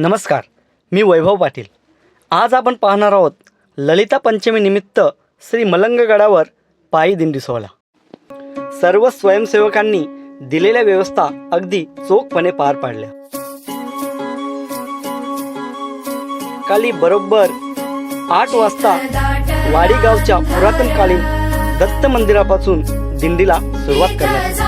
नमस्कार मी वैभव पाटील. आज आपण पाहणार आहोत ललिता पंचमीनिमित्त श्री मलंगगडावर पायी दिंडी सोहळा सर्व स्वयंसेवकांनी दिलेल्या व्यवस्था अगदी चोखपणे पार पाडल्या. काली बरोबर आठ वाजता वाडीगावच्या पुरातनकालीन दत्त मंदिरापासून दिंडीला सुरुवात करण्यात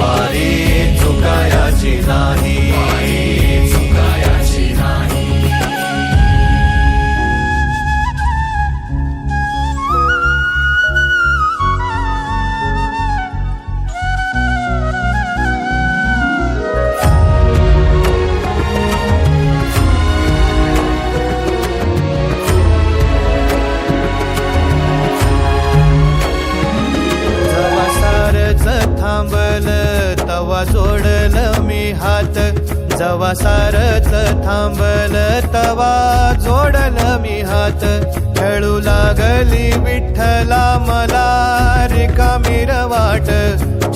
वारी चुकायाची नाही. लागली विठ्ठला मला रिकामी वाट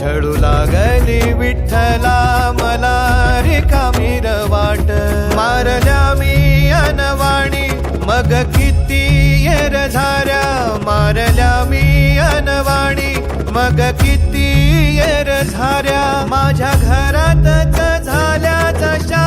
छळू लागली विठ्ठला मला रिकामी वाट मारल्या मी अनवाणी मग किती येर झाऱ्या. मारल्या मी अनवाणी मग किती येर झाऱ्या. माझ्या घरातच झाल्या जशा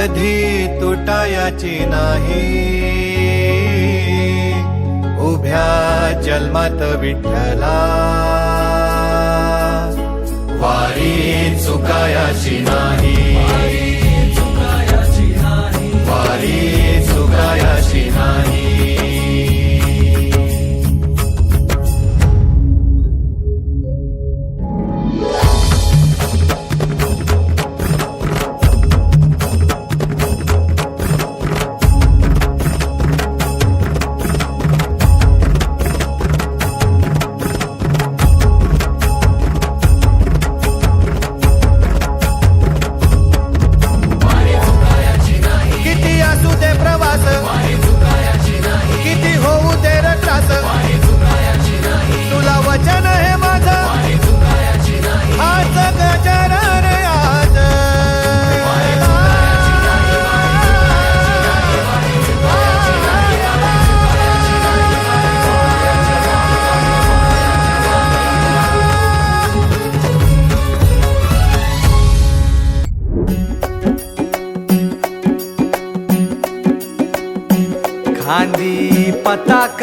कधी तुटायाची नाही. उभ्या जन्मात विठ्ठला. वारी चुकायाची नाही. वारी चुकायाची така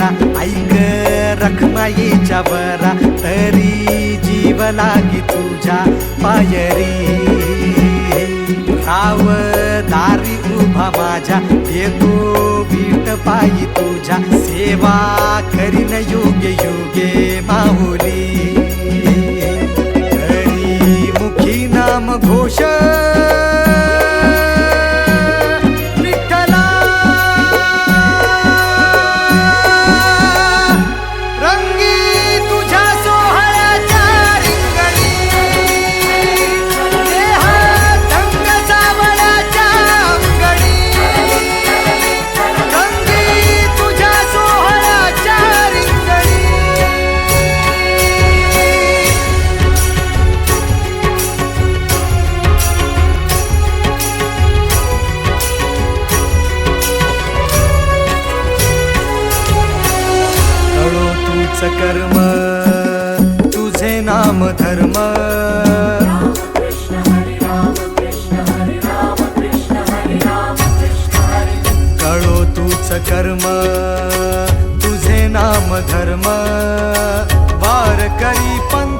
संसारात ऐक रखमाईच्या बरा तरी जीव लागी तुझ्या पायरी. राव दारी उभा माझ्या येतो बीट पायी तुझ्या सेवा करीन योग्य योगे माहुली हरी मुखी नाम घोष धर्म तुझे नाम धर्म वार करी पंथ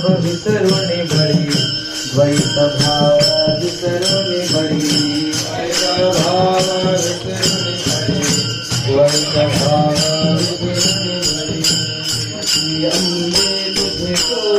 सब विसरुनी बळी द्वैत भाव विसरुनी बळी भाव विसरुनी बळी द्वैत भाव विसरुनी बळी अंबे तुझे को